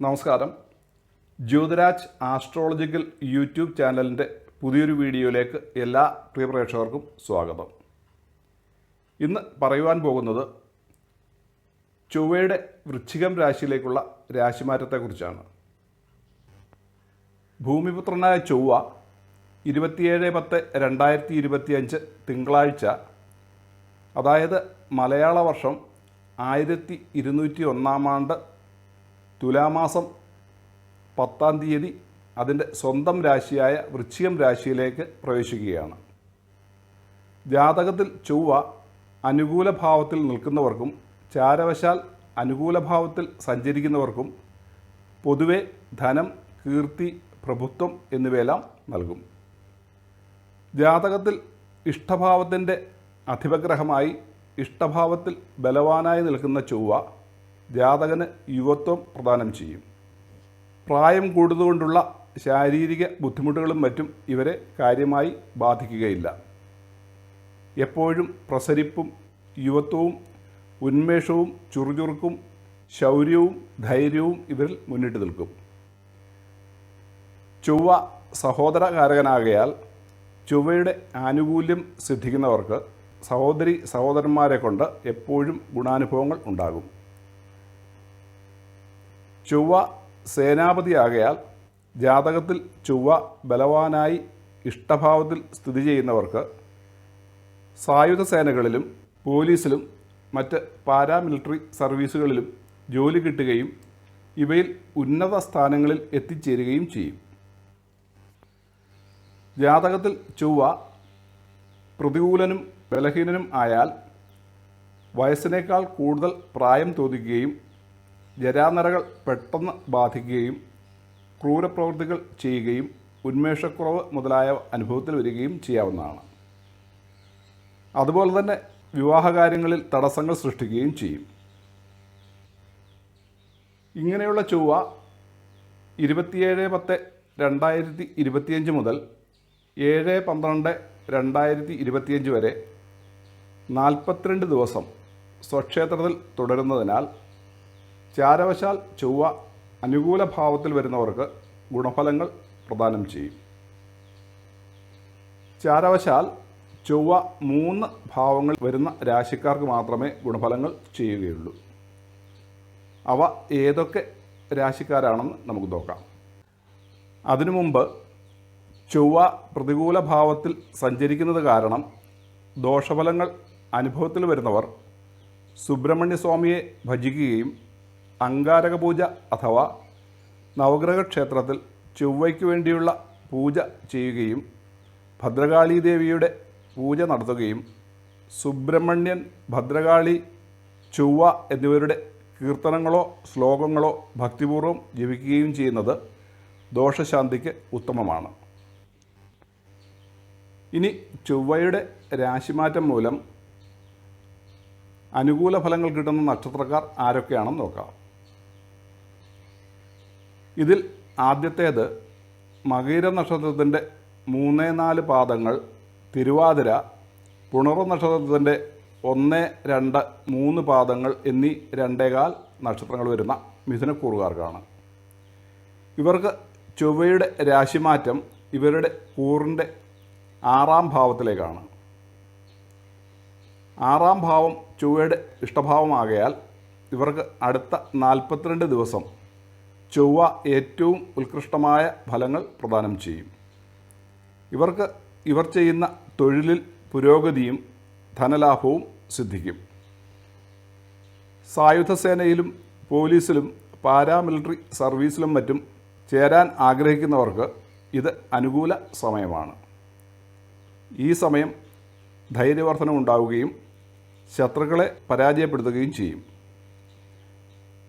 നമസ്കാരം. Jyothiraj astrological YouTube ചാനലിന്റെ പുതിയൊരു വീഡിയോയിലേക്ക് എല്ലാ പ്രിയ പ്രേക്ഷകർക്കും സ്വാഗതം. ഇന്ന് പറയുവാൻ പോകുന്നത് ചൊവ്വയുടെ വൃശ്ചികം രാശിയിലേക്കുള്ള രാശിമാറ്റത്തെക്കുറിച്ചാണ്. ഭൂമിപുത്രനായ ചൊവ്വ ഇരുപത്തിയേഴ് പത്ത് രണ്ടായിരത്തി ഇരുപത്തിയഞ്ച് തിങ്കളാഴ്ച അതായത് മലയാള വർഷം ആയിരത്തി ഇരുന്നൂറ്റി ഒന്നാം ആണ്ട് തുലാമാസം പത്താം തീയതി അതിന്റെ സ്വന്തം രാശിയായ വൃശ്ചികം രാശിയിലേക്ക് പ്രവേശിക്കുകയാണ്. ജാതകത്തിൽ ചൊവ്വ അനുകൂല ഭാവത്തിൽ നിൽക്കുന്നവർക്കും ചാരവശാൽ അനുകൂല ഭാവത്തിൽ സഞ്ചരിക്കുന്നവർക്കും പൊതുവെ ധനം കീർത്തി പ്രഭുത്വം എന്നിവയെല്ലാം നൽകും. ജാതകത്തിൽ ഇഷ്ടഭാവത്തിന്റെ അധിപഗ്രഹമായി ഇഷ്ടഭാവത്തിൽ ബലവാനായി നിൽക്കുന്ന ചൊവ്വ ജാതകന് യുവത്വം പ്രദാനം ചെയ്യും. പ്രായം കൂടുന്നതുകൊണ്ടുള്ള ശാരീരിക ബുദ്ധിമുട്ടുകളും മറ്റും ഇവരെ കാര്യമായി ബാധിക്കുകയില്ല. എപ്പോഴും പ്രസരിപ്പും യുവത്വവും ഉന്മേഷവും ചുറുചുറുക്കും ശൗര്യവും ധൈര്യവും ഇവരിൽ മുന്നിട്ട് നിൽക്കും. ചൊവ്വ സഹോദരകാരകനാകയാൽ ചൊവ്വയുടെ ആനുകൂല്യം സിദ്ധിക്കുന്നവർക്ക് സഹോദരി സഹോദരന്മാരെ കൊണ്ട് എപ്പോഴും ഗുണാനുഭവങ്ങൾ ഉണ്ടാകും. ചൊവ്വ സേനാപതിയാകയാൽ ജാതകത്തിൽ ചൊവ്വ ബലവാനായി ഇഷ്ടഭാവത്തിൽ സ്ഥിതി ചെയ്യുന്നവർക്ക് സായുധ സേനകളിലും പോലീസിലും മറ്റ് പാരാമിലിറ്ററി സർവീസുകളിലും ജോലി കിട്ടുകയും ഇവയിൽ ഉന്നത സ്ഥാനങ്ങളിൽ എത്തിച്ചേരുകയും ചെയ്യും. ജാതകത്തിൽ ചൊവ്വ പ്രതികൂലനും ബലഹീനനും ആയാൽ വയസ്സിനേക്കാൾ കൂടുതൽ പ്രായം തോന്നിക്കുകയും ജരാനരകൾ പെട്ടെന്ന് ബാധിക്കുകയും ക്രൂരപ്രവൃത്തികൾ ചെയ്യുകയും ഉന്മേഷക്കുറവ് മുതലായ അനുഭവത്തിൽ വരികയും ചെയ്യാവുന്നതാണ്. അതുപോലെ തന്നെ വിവാഹകാര്യങ്ങളിൽ തടസ്സങ്ങൾ സൃഷ്ടിക്കുകയും ചെയ്യും. ഇങ്ങനെയുള്ള ചൊവ്വ ഇരുപത്തിയേഴ് പത്ത് രണ്ടായിരത്തി ഇരുപത്തിയഞ്ച് മുതൽ ഏഴ് പന്ത്രണ്ട് രണ്ടായിരത്തി ഇരുപത്തിയഞ്ച് വരെ നാൽപ്പത്തിരണ്ട് ദിവസം സ്വക്ഷേത്രത്തിൽ തുടരുന്നതിനാൽ ചാരവശാൽ ചൊവ്വ അനുകൂല ഭാവത്തിൽ വരുന്നവർക്ക് ഗുണഫലങ്ങൾ പ്രദാനം ചെയ്യും. ചാരവശാൽ ചൊവ്വ മൂന്ന് ഭാവങ്ങൾ വരുന്ന രാശിക്കാർക്ക് മാത്രമേ ഗുണഫലങ്ങൾ ചെയ്യുകയുള്ളൂ. അവ ഏതൊക്കെ രാശിക്കാരാണെന്ന് നമുക്ക് നോക്കാം. അതിനു മുമ്പ് ചൊവ്വ പ്രതികൂല ഭാവത്തിൽ സഞ്ചരിക്കുന്നത് കാരണം ദോഷഫലങ്ങൾ അനുഭവത്തിൽ വരുന്നവർ സുബ്രഹ്മണ്യസ്വാമിയെ ഭജിക്കുകയും അങ്കാരക പൂജ അഥവാ നവഗ്രഹ ക്ഷേത്രത്തിൽ ചൊവ്വയ്ക്ക് വേണ്ടിയുള്ള പൂജ ചെയ്യുകയും ഭദ്രകാളി ദേവിയുടെ പൂജ നടത്തുകയും സുബ്രഹ്മണ്യൻ ഭദ്രകാളി ചൊവ്വ എന്നിവരുടെ കീർത്തനങ്ങളോ ശ്ലോകങ്ങളോ ഭക്തിപൂർവം ജപിക്കുകയും ചെയ്യുന്നത് ദോഷശാന്തിക്ക് ഉത്തമമാണ്. ഇനി ചൊവ്വയുടെ രാശിമാറ്റം മൂലം അനുകൂല ഫലങ്ങൾ കിട്ടുന്ന നക്ഷത്രക്കാർ ആരൊക്കെയാണെന്ന് നോക്കാം. ഇതിൽ ആദ്യത്തേത് മകീര നക്ഷത്രത്തിന്റെ മൂന്ന് നാല് പാദങ്ങൾ തിരുവാതിര പുണർ നക്ഷത്രത്തിന്റെ ഒന്ന് രണ്ട് മൂന്ന് പാദങ്ങൾ എന്നീ രണ്ടേകാൽ നക്ഷത്രങ്ങൾ വരുന്ന മിഥുനക്കൂറുകാർക്കാണ്. ഇവർക്ക് ചൊവ്വയുടെ രാശിമാറ്റം ഇവരുടെ കൂറിന്റെ ആറാം ഭാവത്തിലേക്കാണ്. ആറാം ഭാവം ചൊവ്വയുടെ ഇഷ്ടഭാവമാകയാൽ ഇവർക്ക് അടുത്ത നാൽപ്പത്തിരണ്ട് ദിവസം ചൊവ്വ ഏറ്റവും ഉത്കൃഷ്ടമായ ഫലങ്ങൾ പ്രദാനം ചെയ്യും. ഇവർക്ക് ഇവർ ചെയ്യുന്ന തൊഴിലിൽ പുരോഗതിയും ധനലാഭവും സിദ്ധിക്കും. സായുധ സേനയിലും പോലീസിലും പാരാമിലിറ്ററി സർവീസിലും മറ്റും ചേരാൻ ആഗ്രഹിക്കുന്നവർക്ക് ഇത് അനുകൂല സമയമാണ്. ഈ സമയം ധൈര്യവർദ്ധനം ഉണ്ടാവുകയും ശത്രുക്കളെ പരാജയപ്പെടുത്തുകയും ചെയ്യും.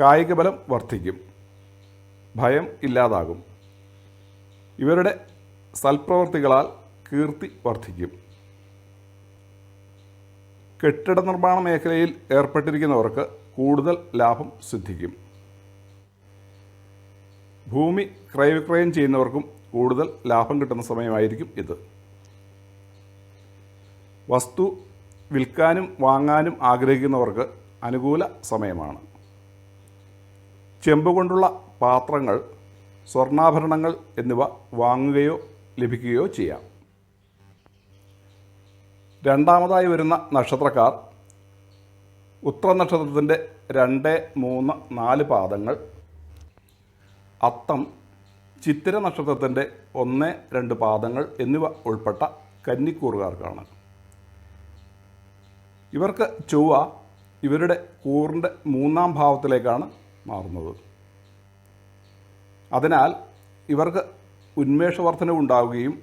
കായികബലം വർദ്ധിക്കും. ഭയം ഇല്ലാതാകും. ഇവരുടെ സൽപ്രവർത്തികളാൽ കീർത്തി വർദ്ധിക്കും. കെട്ടിട നിർമ്മാണ മേഖലയിൽ ഏർപ്പെട്ടിരിക്കുന്നവർക്ക് കൂടുതൽ ലാഭം സിദ്ധിക്കും. ഭൂമി ക്രയവിക്രയം ചെയ്യുന്നവർക്കും കൂടുതൽ ലാഭം കിട്ടുന്ന സമയമായിരിക്കും ഇത്. വസ്തു വിൽക്കാനും വാങ്ങാനും ആഗ്രഹിക്കുന്നവർക്ക് അനുകൂല സമയമാണ്. ചെമ്പ് കൊണ്ടുള്ള പാത്രങ്ങൾ സ്വർണാഭരണങ്ങൾ എന്നിവ വാങ്ങുകയോ ലഭിക്കുകയോ ചെയ്യാം. രണ്ടാമതായി വരുന്ന നക്ഷത്രക്കാർ ഉത്ര നക്ഷത്രത്തിന്റെ രണ്ട് മൂന്ന് നാല് പാദങ്ങൾ അത്തം ചിത്തിര നക്ഷത്രത്തിന്റെ ഒന്ന് രണ്ട് പാദങ്ങൾ എന്നിവ ഉൾപ്പെട്ട കന്നിക്കൂറുകാർക്കാണ്. ഇവർക്ക് ചൊവ്വ ഇവരുടെ കൂറിന്റെ മൂന്നാം ഭാവത്തിലേക്കാണ് മാറുന്നത്. അതിനാൽ ഇവർക്ക് ഉന്മേഷവർദ്ധനവ് ഉണ്ടാവുകയും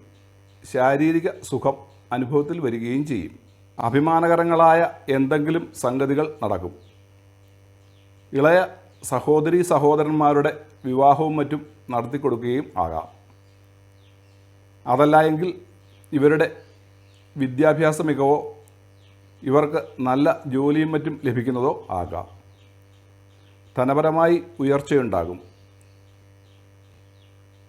ശാരീരിക സുഖം അനുഭവത്തിൽ വരികയും ചെയ്യും. അഭിമാനകരങ്ങളായ എന്തെങ്കിലും സംഗതികൾ നടക്കും. ഇളയ സഹോദരി സഹോദരന്മാരുടെ വിവാഹവും മറ്റും നടത്തിക്കൊടുക്കുകയും ആകാം. അതല്ല എങ്കിൽ ഇവരുടെ വിദ്യാഭ്യാസ മികവോ ഇവർക്ക് നല്ല ജോലിയും മറ്റും ലഭിക്കുന്നതോ ആകാം. ധനപരമായി ഉയർച്ചയുണ്ടാകും.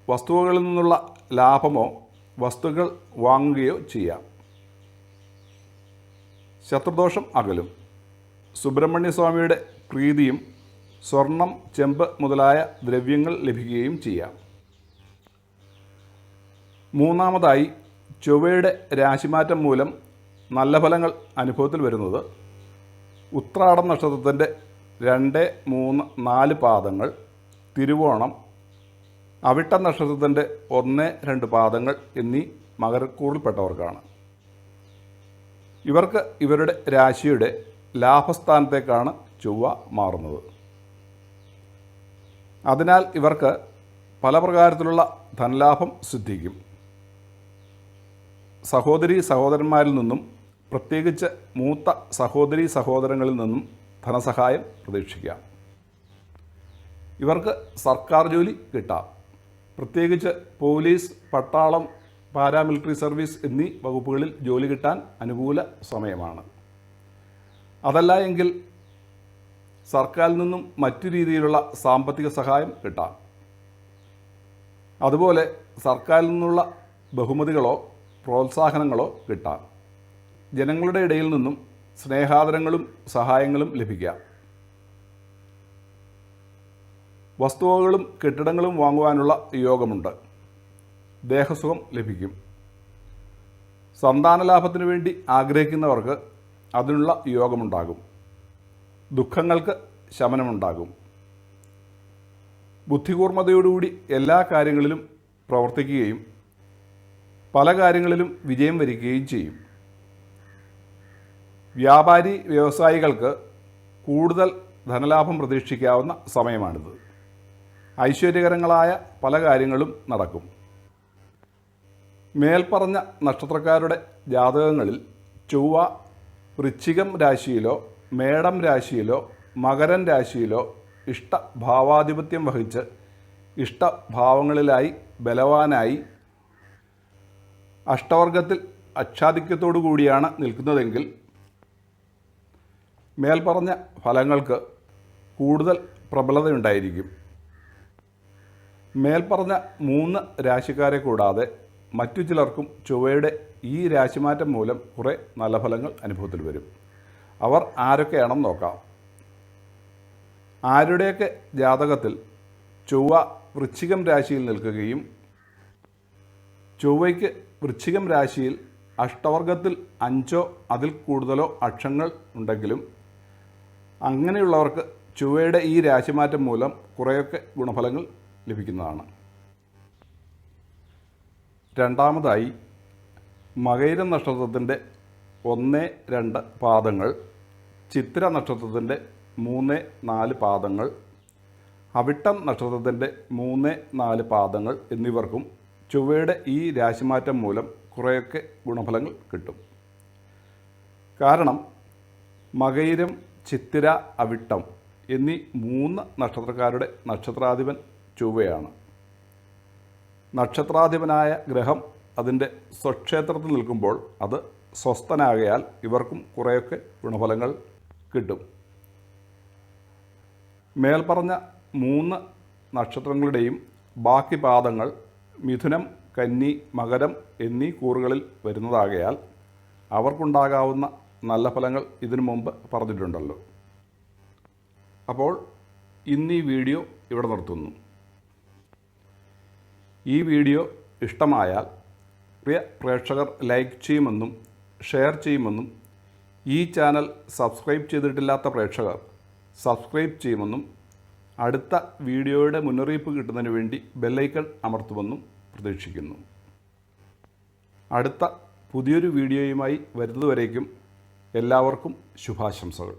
വസ്തുവകളിൽ നിന്നുള്ള ലാഭമോ വസ്തുക്കൾ വാങ്ങുകയോ ചെയ്യാം. ശത്രുദോഷം അകലും. സുബ്രഹ്മണ്യസ്വാമിയുടെ പ്രീതിയും സ്വർണം ചെമ്പ് മുതലായ ദ്രവ്യങ്ങൾ ലഭിക്കുകയും ചെയ്യാം. മൂന്നാമതായി ചൊവ്വയുടെ രാശിമാറ്റം മൂലം നല്ല ഫലങ്ങൾ അനുഭവത്തിൽ വരുന്നത് ഉത്രാടം നക്ഷത്രത്തിന്റെ രണ്ട് മൂന്ന് നാല് പാദങ്ങൾ തിരുവോണം അവിട്ട നക്ഷത്രത്തിന്റെ ഒന്ന് രണ്ട് പാദങ്ങൾ എന്നീ മകരക്കൂറിൽപ്പെട്ടവർക്കാണ്. ഇവർക്ക് ഇവരുടെ രാശിയുടെ ലാഭസ്ഥാനത്തേക്കാണ് ചൊവ്വ മാറുന്നത്. അതിനാൽ ഇവർക്ക് പല പ്രകാരത്തിലുള്ള ധനലാഭം സിദ്ധിക്കും. സഹോദരി സഹോദരന്മാരിൽ നിന്നും പ്രത്യേകിച്ച് മൂത്ത സഹോദരി സഹോദരങ്ങളിൽ നിന്നും ധനസഹായം പ്രതീക്ഷിക്കാം. ഇവർക്ക് സർക്കാർ ജോലി കിട്ടാം. പ്രത്യേകിച്ച് പോലീസ് പട്ടാളം പാരാമിലിറ്ററി സർവീസ് എന്നീ വകുപ്പുകളിൽ ജോലി കിട്ടാൻ അനുകൂല സമയമാണ്. അതല്ല എങ്കിൽ സർക്കാരിൽ നിന്നും മറ്റു രീതിയിലുള്ള സാമ്പത്തിക സഹായം കിട്ടാം. അതുപോലെ സർക്കാരിൽ നിന്നുള്ള ബഹുമതികളോ പ്രോത്സാഹനങ്ങളോ കിട്ടാം. ജനങ്ങളുടെ ഇടയിൽ നിന്നും സ്നേഹാദരങ്ങളും സഹായങ്ങളും ലഭിക്കാം. വസ്തുവകളും കെട്ടിടങ്ങളും വാങ്ങുവാനുള്ള യോഗമുണ്ട്. ദേഹസുഖം ലഭിക്കും. സന്താനലാഭത്തിനു വേണ്ടി ആഗ്രഹിക്കുന്നവർക്ക് അതിനുള്ള യോഗമുണ്ടാകും. ദുഃഖങ്ങൾക്ക് ശമനമുണ്ടാകും. ബുദ്ധികൂർമ്മതയോടുകൂടി എല്ലാ കാര്യങ്ങളിലും പ്രവർത്തിക്കുകയും പല കാര്യങ്ങളിലും വിജയം വരിക്കുകയും ചെയ്യും. വ്യാപാരി വ്യവസായികൾക്ക് കൂടുതൽ ധനലാഭം പ്രതീക്ഷിക്കാവുന്ന സമയമാണിത്. ഐശ്വര്യകരങ്ങളായ പല കാര്യങ്ങളും നടക്കും. മേൽപ്പറഞ്ഞ നക്ഷത്രക്കാരുടെ ജാതകങ്ങളിൽ ചൊവ്വ വൃശ്ചികം രാശിയിലോ മേടം രാശിയിലോ മകരൻ രാശിയിലോ ഇഷ്ടഭാവാധിപത്യം വഹിച്ച് ഇഷ്ടഭാവങ്ങളിലായി ബലവാനായി അഷ്ടവർഗത്തിൽ അക്ഷാധിക്യത്തോടു കൂടിയാണ് നിൽക്കുന്നതെങ്കിൽ മേൽപ്പറഞ്ഞ ഫലങ്ങൾക്ക് കൂടുതൽ പ്രബലതയുണ്ടായിരിക്കും. മേൽപ്പറഞ്ഞ മൂന്ന് രാശിക്കാരെ കൂടാതെ മറ്റു ചിലർക്കും ചൊവ്വയുടെ ഈ രാശിമാറ്റം മൂലം കുറേ നല്ല ഫലങ്ങൾ അനുഭവത്തിൽ വരും. അവർ ആരൊക്കെയാണെന്ന് നോക്കാം. ആരുടെയൊക്കെ ജാതകത്തിൽ ചൊവ്വ വൃശ്ചികം രാശിയിൽ നിൽക്കുകയും ചൊവ്വയ്ക്ക് വൃശ്ചികം രാശിയിൽ അഷ്ടവർഗത്തിൽ അഞ്ചോ അതിൽ കൂടുതലോ അക്ഷങ്ങൾ ഉണ്ടെങ്കിലും അങ്ങനെയുള്ളവർക്ക് ചൊവ്വയുടെ ഈ രാശിമാറ്റം മൂലം കുറേയൊക്കെ ഗുണഫലങ്ങൾ ലഭിക്കുന്നതാണ്. രണ്ടാമതായി മകര നക്ഷത്രത്തിന്റെ ഒന്ന് രണ്ട് പാദങ്ങൾ ചിത്ര നക്ഷത്രത്തിന്റെ മൂന്ന് നാല് പാദങ്ങൾ അവിട്ടം നക്ഷത്രത്തിന്റെ മൂന്ന് നാല് പാദങ്ങൾ എന്നിവർക്കും ചൊവ്വയുടെ ഈ രാശിമാറ്റം മൂലം കുറേയൊക്കെ ഗുണഫലങ്ങൾ കിട്ടും. കാരണം മകയിരം ചിത്തിര അവിട്ടം എന്നീ മൂന്ന് നക്ഷത്രക്കാരുടെ നക്ഷത്രാധിപൻ ചൊവ്വയാണ്. നക്ഷത്രാധിപനായ ഗ്രഹം അതിന്റെ സ്വക്ഷേത്രത്തിൽ നിൽക്കുമ്പോൾ അത് സ്വസ്ഥനാകയാൽ ഇവർക്കും കുറേയൊക്കെ ഗുണഫലങ്ങൾ കിട്ടും. മേൽപ്പറഞ്ഞ മൂന്ന് നക്ഷത്രങ്ങളുടെയും ബാക്കി പാദങ്ങൾ മിഥുനം കന്നി മകരം എന്നീ കൂറുകളിൽ വരുന്നതാകയാൽ അവർക്കുണ്ടാകാവുന്ന നല്ല ഫലങ്ങൾ ഇതിനു മുമ്പ് പറഞ്ഞിട്ടുണ്ടല്ലോ. അപ്പോൾ ഇന്നീ വീഡിയോ ഇവിടെ നിർത്തുന്നു. ഈ വീഡിയോ ഇഷ്ടമായാൽ പ്രിയ പ്രേക്ഷകർ ലൈക്ക് ചെയ്യുമെന്നും ഷെയർ ചെയ്യുമെന്നും ഈ ചാനൽ സബ്സ്ക്രൈബ് ചെയ്തിട്ടില്ലാത്ത പ്രേക്ഷകർ സബ്സ്ക്രൈബ് ചെയ്യുമെന്നും അടുത്ത വീഡിയോയുടെ മുന്നറിയിപ്പ് കിട്ടുന്നതിന് വേണ്ടി ബെല്ലൈക്കൺ അമർത്തുമെന്നും പ്രതീക്ഷിക്കുന്നു. അടുത്ത പുതിയൊരു വീഡിയോയുമായി വരുന്നതുവരേക്കും എല്ലാവർക്കും ശുഭാശംസകൾ.